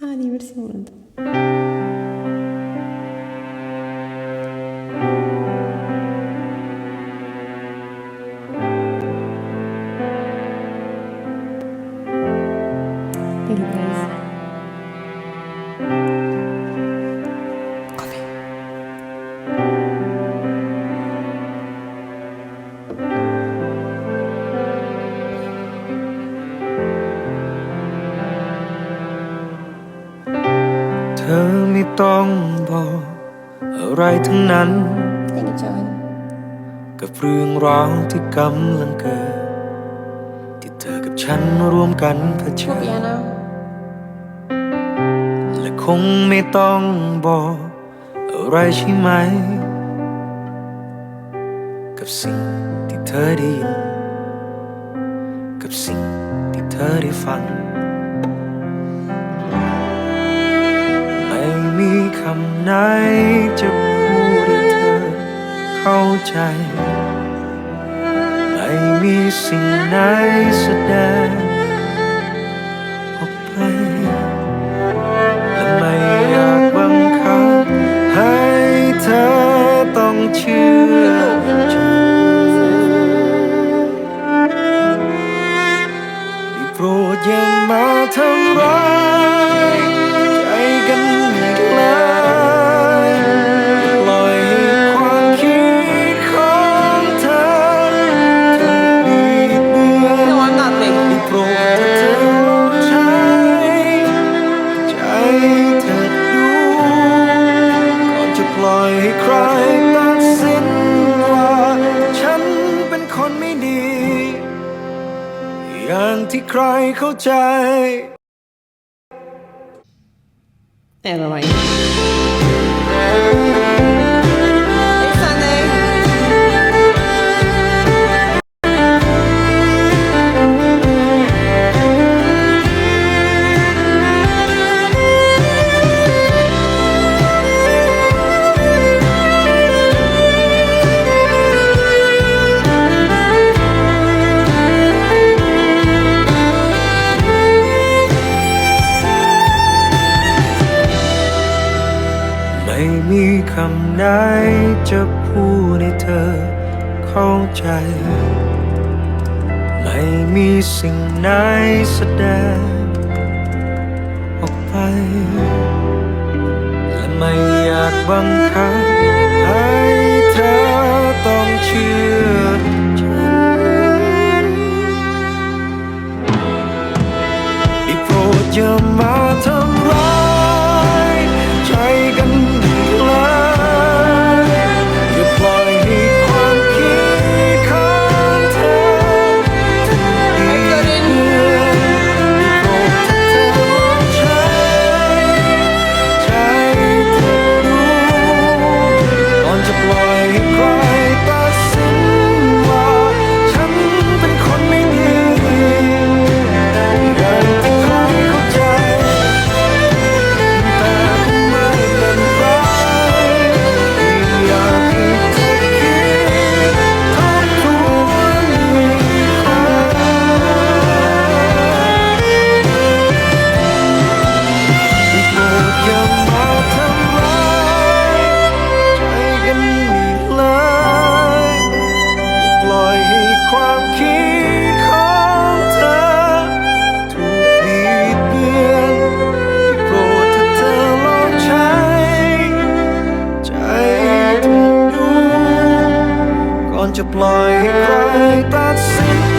a diversimurando. Pero อไม่ต้องบอกอะไรทั้งนั้น Thank you, John. กับเรื่องราวที่กำลังเกิด ที่เธอกับฉันร่วมกันเผชิ På ญ piano. และคงไม่ต้องบอกอะไรใช่ไหม กับสิ่งที่เธอได้ยินกับสิ่งที่เธอได้ฟัง คำไหนจะพูดให้เธอเข้าใจ ไม่มีสิ่งไหนแสดง อย่างที่ใครเข้าใจ แน่นอนไหม ม่มีคำไหนจะพูดให้เธอเข้าใจ ไม่มีสิ่งไหนแสดงออกไป และไม่อยากบังคับ multiplying right. that's simple